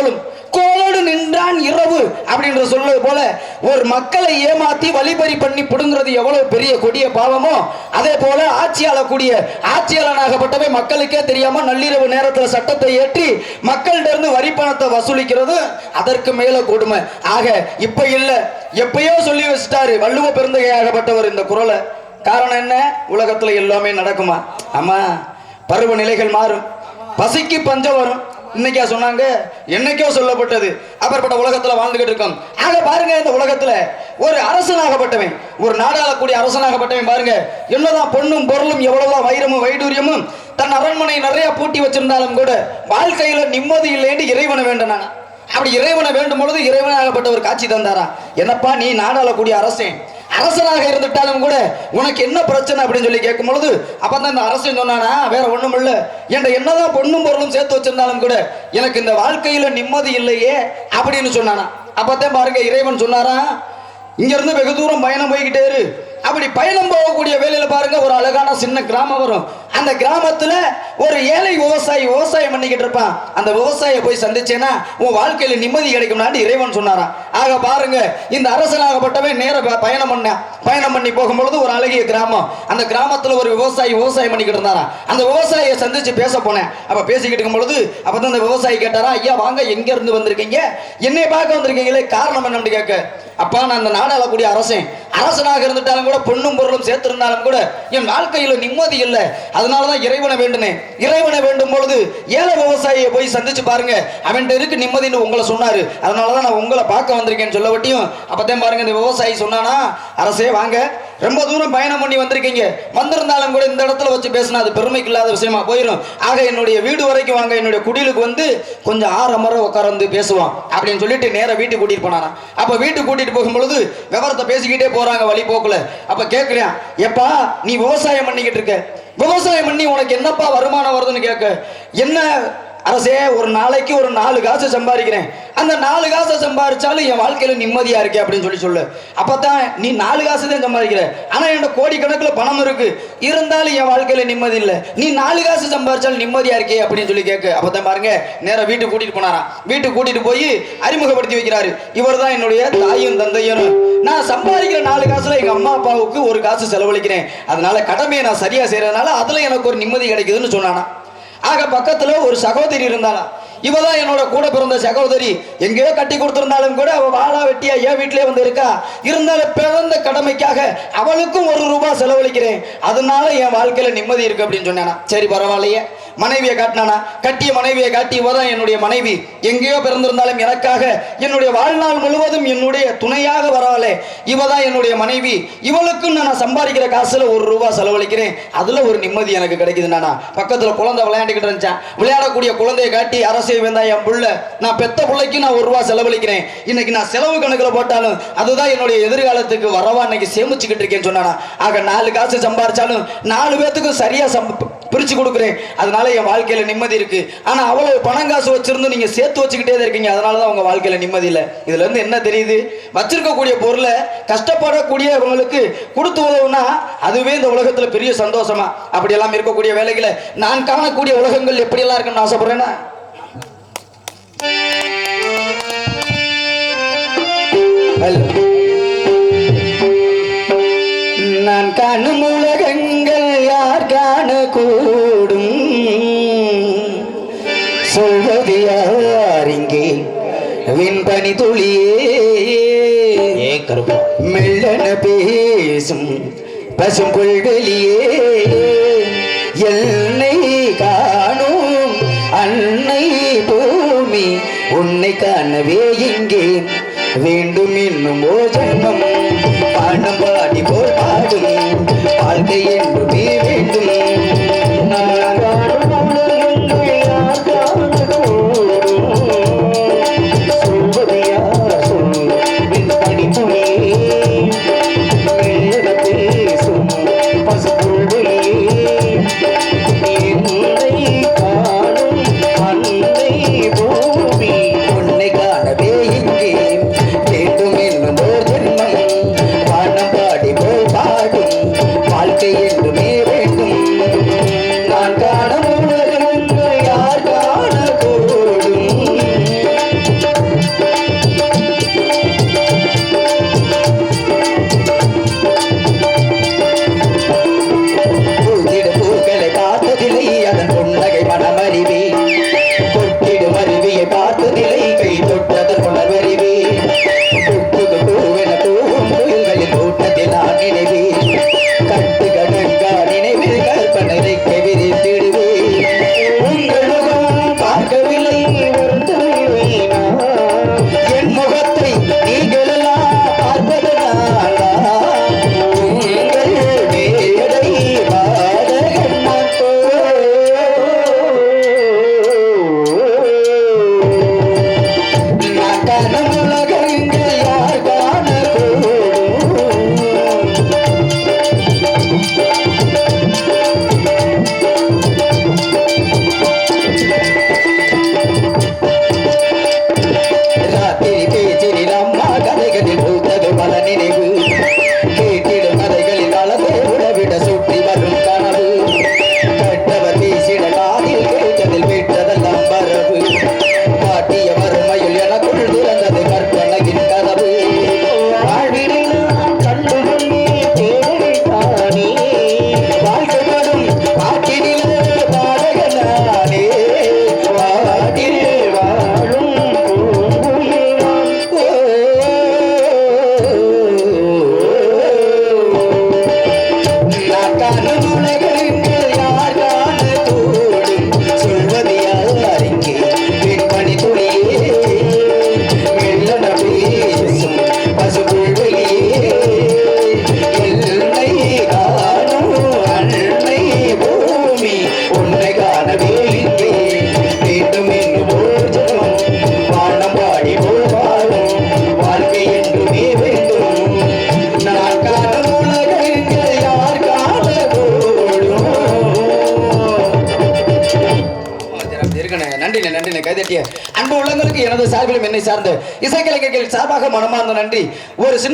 கோலும் கோலோடு நின்றான் இரவு அப்படின்ற சொல்வது போல ஒரு மக்களை ஏமாத்தி வழிபறி பண்ணி பிடுங்கிறது எவ்வளவு பெரிய கொடிய பாவமோ? அதே போல ஆட்சி ஆளக்கூடிய ஆட்சியாளனாகப்பட்டவை மக்களுக்கே தெரியாம நள்ளிரவு நேரத்துல சட்டத்தை ஏற்றி மக்கள்கிட்ட இருந்து வரி பணத்தை வசூலிக்கிறது. அதற்கு மேல கொடுமை. ஆக இப்ப இல்ல. எப்பயோ சொல்லி வச்சிட்டாரு. வள்ளுவ பெருந்தகையாகப்பட்டவர் இந்த குரலை. காரணம் என்ன? உலகத்துல எல்லாமே நடக்குமா? ஆமா. பருவநிலைகள் மாறும். பசிக்கு பஞ்சம் வரும். இன்னைக்கா சொன்னாங்க என்னைக்கோ சொல்லப்பட்டது. அப்பேற்பட்ட உலகத்துல வாழ்ந்துகிட்டு இருக்கோம். ஆக பாருங்க இந்த உலகத்துல ஒரு அரசனாகப்பட்டவன் ஒரு நாடாளக்கூடிய அரசனாகப்பட்டவன் பாருங்க என்னதான் பொண்ணும் பொருளும் எவ்வளவுதான் வைரமும் வைடூரியமும் தன் அரண்மனை நிறைய பூட்டி வச்சிருந்தாலும் கூட வாழ்க்கையில நிம்மதி இல்லைன்னு இறைவனை வேண்டனா அப்படி இறைவனை வேண்டும் பொழுது இறைவனாகப்பட்டவர் காட்சி தந்தாரா? என்னப்பா நீ நாடாளக்கூடிய அரசன். அரசனாக இருந்துட்டாலும் கூட உனக்கு என்ன பிரச்சனை அப்படின்னு சொல்லி கேட்கும் பொழுது அப்பதான் இந்த அரசன் சொன்னானா வேற ஒண்ணும் இல்ல. என்ற என்னதான் பொண்ணும் பொருளும் சேர்த்து வச்சிருந்தாலும் கூட எனக்கு இந்த வாழ்க்கையில நிம்மதி இல்லையே அப்படின்னு சொன்னானா. அப்பத்தான் பாருங்க இறைவன் சொன்னாரா இங்க இருந்து வெகு தூரம் பயணம் போய்கிட்டே இரு. அப்படி பயணம் போகக்கூடிய வேலையில பாருங்க ஒரு அழகான சின்ன கிராமம் வரும். அந்த கிராமத்துல ஒரு ஏழை விவசாயி விவசாயம் பண்ணிக்கிட்டு இருப்பான். அந்த விவசாயியை போய் சந்திச்சேன்னா உன் வாழ்க்கையில நிம்மதி கிடைக்கும்னாண்டு இறைவன் சொன்னாராம். ஆக பாருங்க இந்த அரசனாகப்பட்டவன் நேர பயணம் பண்ண பயணம் பண்ணி போகும்பொழுது ஒரு அழகிய கிராமம். அந்த கிராமத்துல ஒரு விவசாயி விவசாயம் பண்ணிக்கிட்டு இருந்தாரா அந்த விவசாயியை சந்திச்சு பேச போனேன். அப்ப பேசிக்கிட்டு இருக்கும் பொழுது அப்பதான் அந்த விவசாயி கேட்டாரா ஐயா வாங்க எங்க இருந்து வந்திருக்கீங்க? என்னை பார்க்க வந்திருக்கீங்களே காரணம் என்னன்னு கேட்க. அப்பா நான் அந்த நாடாளக்கூடிய அரசன். அரசனாக இருந்துட்டாலும் கூட பொண்ணும் பொருளும் சேர்த்திருந்தாலும் கூட என் வாழ்க்கையில் நிம்மதி இல்லை. அதனால தான் இறைவனை வேண்டுனேன் இறைவனை வேண்டும் பொழுது ஏழை விவசாயியை போய் சந்திச்சு பாருங்க. அவன்கிட்ட இருக்கு நிம்மதின்னு உங்களை சொன்னாரு. அதனாலதான் நான் உங்களை பார்க்க வந்திருக்கேன்னு சொல்ல வட்டியும் அப்பதான் பாருங்க இந்த விவசாயி சொன்னானா அரசே வாங்க. ரொம்ப தூரம் பயணம் பண்ணி வந்திருக்கீங்க. வந்திருந்தாலும் கூட இந்த இடத்துல வச்சு பேசினா அது பெருமைக்கு இல்லாத விஷயமா போயிடும் ஆக என்னுடைய வீடு வரைக்கும் வாங்க என்னுடைய குடிலுக்கு வந்து கொஞ்சம் ஆறமர உட்கார்ந்து பேசுவோம் அப்படின்னு சொல்லிட்டு நேராக வீட்டுக்கு கூட்டிட்டு போனானா. அப்போ வீட்டுக்கு கூட்டிட்டு போகும்பொழுது விவரத்தை பேசிக்கிட்டே போறாங்க வழி போக்குல. அப்ப கேட்கிறேன் எப்பா நீ விவசாயம் பண்ணிக்கிட்டு இருக்க. விவசாயம் பண்ணி உனக்கு என்னப்பா வருமானம் வருதுன்னு கேட்க என்ன அரசே ஒரு நாளைக்கு ஒரு நாலு காசு சம்பாதிக்கிறேன். அந்த நாலு காசை சம்பாதிச்சாலும் என் வாழ்க்கையில நிம்மதியா இருக்கே அப்படின்னு சொல்லி சொல்லு. அப்பதான் நீ நாலு காசு தான் சம்பாதிக்கிற. ஆனா என் கோடிக்கணக்கில் பணம் இருக்கு. இருந்தாலும் என் வாழ்க்கையில நிம்மதி இல்லை. நீ நாலு காசு சம்பாதிச்சாலும் நிம்மதியா இருக்கே அப்படின்னு சொல்லி கேட்க அப்பதான் பாருங்க நேரம் வீட்டுக்கு கூட்டிட்டு போனாராம். வீட்டுக்கு கூட்டிட்டு போய் அறிமுகப்படுத்தி வைக்கிறாரு. இவர் தான் என்னுடைய தாயும் தந்தையும். நான் சம்பாதிக்கிற நாலு காசுல எங்க அம்மா அப்பாவுக்கு ஒரு காசு செலவழிக்கிறேன். அதனால கடமையை நான் சரியா செய்யறதுனால அதுல எனக்கு ஒரு நிம்மதி கிடைக்குதுன்னு சொன்னானா ஆக பக்கத்துல ஒரு சகோதரி இருந்தாளாம் இவ தான் என்னோட கூட பிறந்த சகோதரி. எங்கேயோ கட்டி கொடுத்திருந்தாலும் கூட அவள் வாழா வெட்டியா என் வீட்டிலே வந்து இருக்கா? இருந்தாலும் பிறந்த கடமைக்காக அவளுக்கும் ஒரு ரூபாய் செலவழிக்கிறேன். அதனால என் வாழ்க்கையில நிம்மதி இருக்கு அப்படின்னு சொன்னானா. சரி பரவாயில்லையே. மனைவியை காட்டினானா? கட்டிய மனைவியை காட்டி இவதான் என்னுடைய மனைவி. எங்கேயோ பிறந்திருந்தாலும் எனக்காக என்னுடைய வாழ்நாள் முழுவதும் என்னுடைய துணையாக வராளே. இவ தான் என்னுடைய மனைவி. இவளுக்கும் நான் சம்பாதிக்கிற காசுல ஒரு ரூபா செலவழிக்கிறேன். அதுல ஒரு நிம்மதி எனக்கு கிடைக்குது நானா. பக்கத்துல குழந்தை விளையாண்டுக்கிட்டு இருந்துச்சான் விளையாடக்கூடிய குழந்தையை காட்டி அரசை வந்தா என் புள்ள. நான் பெத்த பிள்ளைக்கு நான் ஒரு ரூபா செலவழிக்கிறேன். இன்னைக்கு நான் செலவு கணக்குல போட்டாலும் அதுதான் என்னுடைய எதிர்காலத்துக்கு வரவா இன்னைக்கு சேமிச்சுக்கிட்டு இருக்கேன்னு சொன்னானா. ஆக நாலு காசு சம்பாரிச்சாலும் நாலு பேத்துக்கும் சரியா பிரித்து கொடுக்குறேன். அதனால என் வாழ்க்கையில் நிம்மதி இருக்கு. ஆனால் அவ்வளவு பணம் காசு வச்சுருந்து நீங்க சேர்த்து வச்சுக்கிட்டே தான் இருக்கீங்க. அதனாலதான் உங்கள் வாழ்க்கையில நிம்மதி இல்லை. இதுலேருந்து என்ன தெரியுது? வச்சிருக்கக்கூடிய பொருளை கஷ்டப்படக்கூடியவங்களுக்கு கொடுத்து உதவுனா அதுவே இந்த உலகத்துல பெரிய சந்தோஷமா. அப்படியெல்லாம் இருக்கக்கூடிய வேலைகளை நான் காணக்கூடிய உலகங்கள் எப்படியெல்லாம் இருக்குன்னு ஆசைப்படுறேன்னா? நான் காணும் உலகங்கள் விண்பனி துளியே. ஏ கருப்பு. மெல்லன பேசும் பசும் புல்வெளியே. என்னை காணும் அன்னை பூமி உன்னை காணவே இங்கே வேண்டும் இன்னும் ஓ ஜென்மம் அன்பு உள்ளங்களுக்கு எனது சார்பிலும் என்னை சார்ந்த இசைக்கலைஞர்கள் சார்பாக மனமார்ந்த நன்றி. ஒரு சின்ன